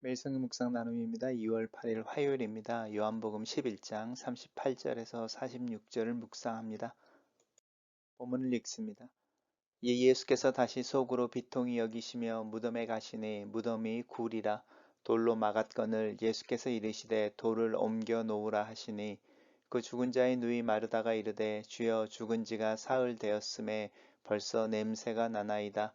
매일 성경 묵상 나눔입니다. 2월 8일 화요일입니다. 요한복음 11장 38절에서 46절을 묵상합니다. 본문을 읽습니다. 이 예수께서 다시 속으로 비통히 여기시며 무덤에 가시니 무덤이 굴이라 돌로 막았건을 예수께서 이르시되 돌을 옮겨 놓으라 하시니 그 죽은 자의 누이 마르다가 이르되 주여 죽은 지가 사흘 되었음에 벌써 냄새가 나나이다.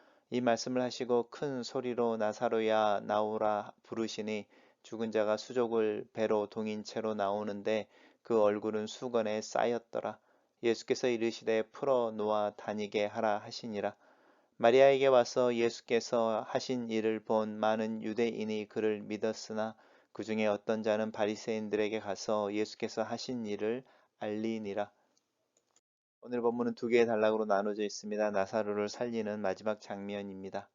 이 말씀을 하시고 큰 소리로 나사로야 나오라 부르시니 죽은 자가 수족을 배로 동인 채로 나오는데 그 얼굴은 수건에 쌓였더라. 예수께서 이르시되 풀어 놓아 다니게 하라 하시니라. 마리아에게 와서 예수께서 하신 일을 본 많은 유대인이 그를 믿었으나 그 중에 어떤 자는 바리새인들에게 가서 예수께서 하신 일을 알리니라. 오늘 본문은 두 개의 단락으로 나눠져 있습니다. 나사로를 살리는 마지막 장면입니다.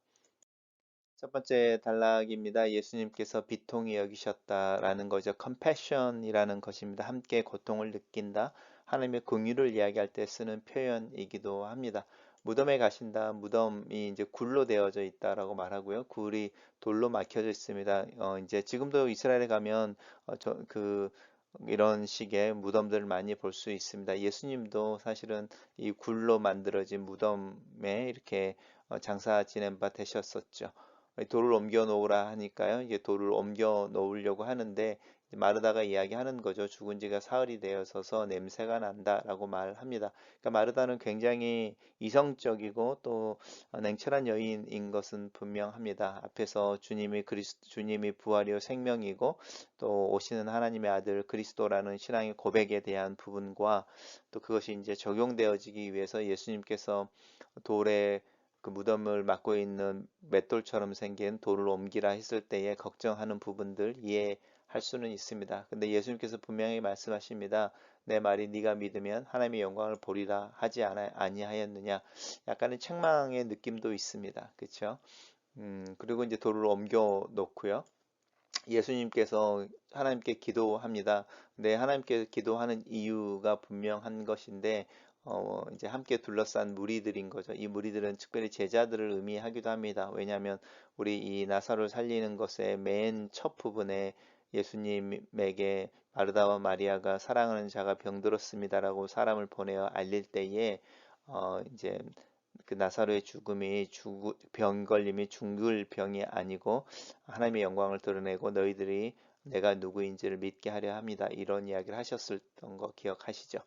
첫 번째 단락입니다. 예수님께서 비통히 여기셨다라는 거죠. compassion이라는 것입니다. 함께 고통을 느낀다. 하나님의 긍휼을 이야기할 때 쓰는 표현이기도 합니다. 무덤에 가신다. 무덤이 이제 굴로 되어져 있다라고 말하고요. 굴이 돌로 막혀져 있습니다. 어, 이제 지금도 이스라엘에 가면 어, 저그 이런 식의 무덤들을 많이 볼 수 있습니다. 예수님도 사실은 이 굴로 만들어진 무덤에 이렇게 어, 장사 지낸 바 되셨었죠. 돌을 옮겨 놓으라 하니까요. 이제 돌을 옮겨 놓으려고 하는데 마르다가 이야기하는 거죠. 죽은 지가 사흘이 되어서서 냄새가 난다라고 말합니다. 그러니까 마르다는 굉장히 이성적이고 또 냉철한 여인인 것은 분명합니다. 앞에서 주님이 그리스 주님이 부활이요 생명이고 또 오시는 하나님의 아들 그리스도라는 신앙의 고백에 대한 부분과 또 그것이 이제 적용되어지기 위해서 예수님께서 돌에 그 무덤을 막고 있는 맷돌처럼 생긴 돌을 옮기라 했을 때에 걱정하는 부분들 이해 할 수는 있습니다. 근데 예수님께서 분명히 말씀하십니다. 내 말이 네가 믿으면 하나님의 영광을 보리라 하지 아니하였느냐. 약간의 책망의 느낌도 있습니다. 그렇죠? 음, 그리고 이제 돌을 옮겨 놓고요. 예수님께서 하나님께 기도합니다. 네, 하나님께 기도하는 이유가 분명한 것인데 어, 이제 함께 둘러싼 무리들인 거죠. 이 무리들은 특별히 제자들을 의미하기도 합니다. 왜냐하면 우리 이 나사를 살리는 것의 맨 첫 부분에 예수님에게 마르다와 마리아가 사랑하는 자가 병들었습니다라고 사람을 보내어 알릴 때에 어 이제 그 나사로의 죽음이 죽, 병 걸림이 죽을 병이 아니고 하나님의 영광을 드러내고 너희들이 내가 누구인지를 믿게 하려 합니다. 이런 이야기를 하셨었던 거 기억하시죠?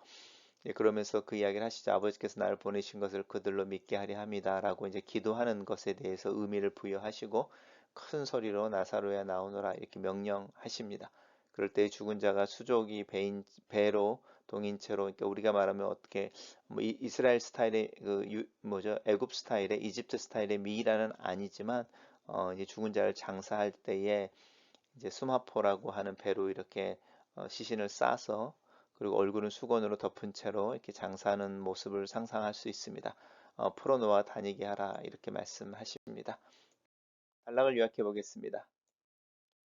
예, 그러면서 그 이야기를 하시죠. 아버지께서 나를 보내신 것을 그들로 믿게 하려 합니다. 라고 이제 기도하는 것에 대해서 의미를 부여하시고 큰 소리로 나사로야 나오너라 이렇게 명령하십니다. 그럴 때 죽은 자가 수족이 배인, 배로 동인체로 그러니까 우리가 말하면 어떻게 뭐 이스라엘 스타일의 그 유, 뭐죠 애굽 스타일의 이집트 스타일의 미이라는 아니지만 어 이제 죽은 자를 장사할 때에 이제 수마포라고 하는 배로 이렇게 어 시신을 싸서 그리고 얼굴은 수건으로 덮은 채로 이렇게 장사하는 모습을 상상할 수 있습니다. 어, 풀어놓아 다니게 하라 이렇게 말씀하십니다. 단락을 요약해 보겠습니다.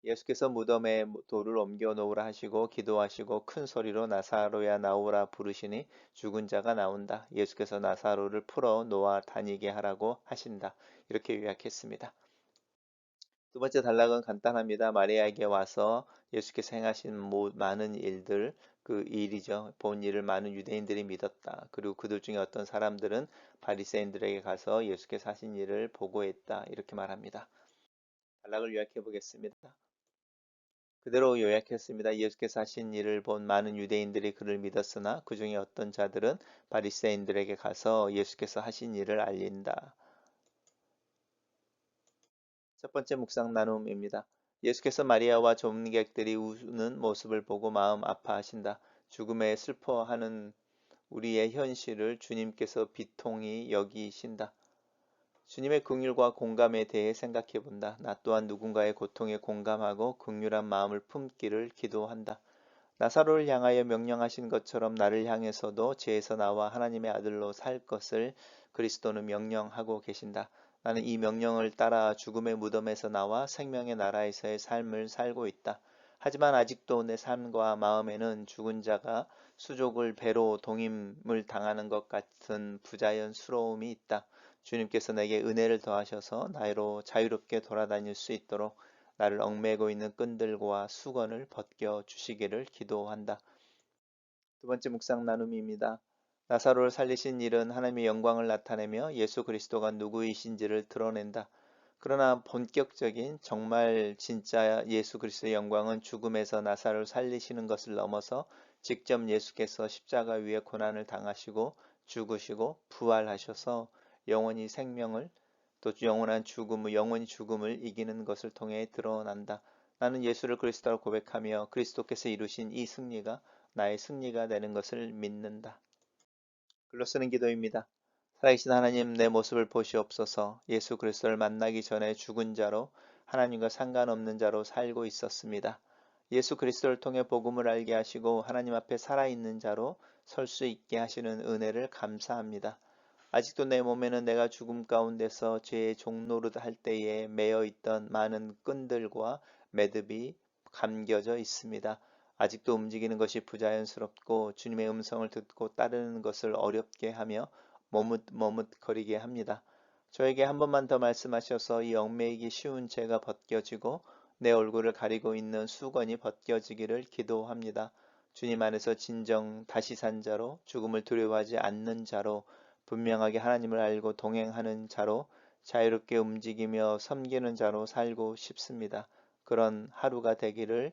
예수께서 무덤에 돌을 옮겨 놓으라 하시고 기도하시고 큰 소리로 나사로야 나오라 부르시니 죽은 자가 나온다. 예수께서 나사로를 풀어 놓아 다니게 하라고 하신다. 이렇게 요약했습니다. 두 번째 단락은 간단합니다. 마리아에게 와서 예수께서 행하신 많은 일들, 그 일이죠. 본 일을 많은 유대인들이 믿었다. 그리고 그들 중에 어떤 사람들은 바리새인들에게 가서 예수께서 하신 일을 보고했다. 이렇게 말합니다. 단락을 요약해 보겠습니다. 그대로 요약했습니다. 예수께서 하신 일을 본 많은 유대인들이 그를 믿었으나 그 중에 어떤 자들은 바리새인들에게 가서 예수께서 하신 일을 알린다. 첫 번째 묵상 나눔입니다. 예수께서 마리아와 전문객들이 우는 모습을 보고 마음 아파하신다. 죽음에 슬퍼하는 우리의 현실을 주님께서 비통히 여기신다. 주님의 긍휼과 공감에 대해 생각해 본다. 나 또한 누군가의 고통에 공감하고 긍휼한 마음을 품기를 기도한다. 나사로를 향하여 명령하신 것처럼 나를 향해서도 죄에서 나와 하나님의 아들로 살 것을 그리스도는 명령하고 계신다. 나는 이 명령을 따라 죽음의 무덤에서 나와 생명의 나라에서의 삶을 살고 있다. 하지만 아직도 내 삶과 마음에는 죽은 자가 수족을 배로 동임을 당하는 것 같은 부자연스러움이 있다. 주님께서 내게 은혜를 더하셔서 나로 자유롭게 돌아다닐 수 있도록 나를 얽매고 있는 끈들과 수건을 벗겨 주시기를 기도한다. 두 번째 묵상 나눔입니다. 나사로를 살리신 일은 하나님의 영광을 나타내며 예수 그리스도가 누구이신지를 드러낸다. 그러나 본격적인 정말 진짜 예수 그리스도의 영광은 죽음에서 나사로를 살리시는 것을 넘어서 직접 예수께서 십자가 위에 고난을 당하시고 죽으시고 부활하셔서 영원히 생명을 또 영원한 죽음을 영원히 죽음을 이기는 것을 통해 드러난다. 나는 예수를 그리스도로 고백하며 그리스도께서 이루신 이 승리가 나의 승리가 되는 것을 믿는다. 글로 쓰는 기도입니다. 살아계신 하나님 내 모습을 보시옵소서 예수 그리스도를 만나기 전에 죽은 자로 하나님과 상관없는 자로 살고 있었습니다. 예수 그리스도를 통해 복음을 알게 하시고 하나님 앞에 살아있는 자로 설 수 있게 하시는 은혜를 감사합니다. 아직도 내 몸에는 내가 죽음 가운데서 죄의 종노릇 할 때에 매여 있던 많은 끈들과 매듭이 감겨져 있습니다. 아직도 움직이는 것이 부자연스럽고 주님의 음성을 듣고 따르는 것을 어렵게 하며 머뭇머뭇거리게 합니다. 저에게 한 번만 더 말씀하셔서 이 얽매이기 쉬운 죄가 벗겨지고 내 얼굴을 가리고 있는 수건이 벗겨지기를 기도합니다. 주님 안에서 진정 다시 산 자로 죽음을 두려워하지 않는 자로 분명하게 하나님을 알고 동행하는 자로 자유롭게 움직이며 섬기는 자로 살고 싶습니다. 그런 하루가 되기를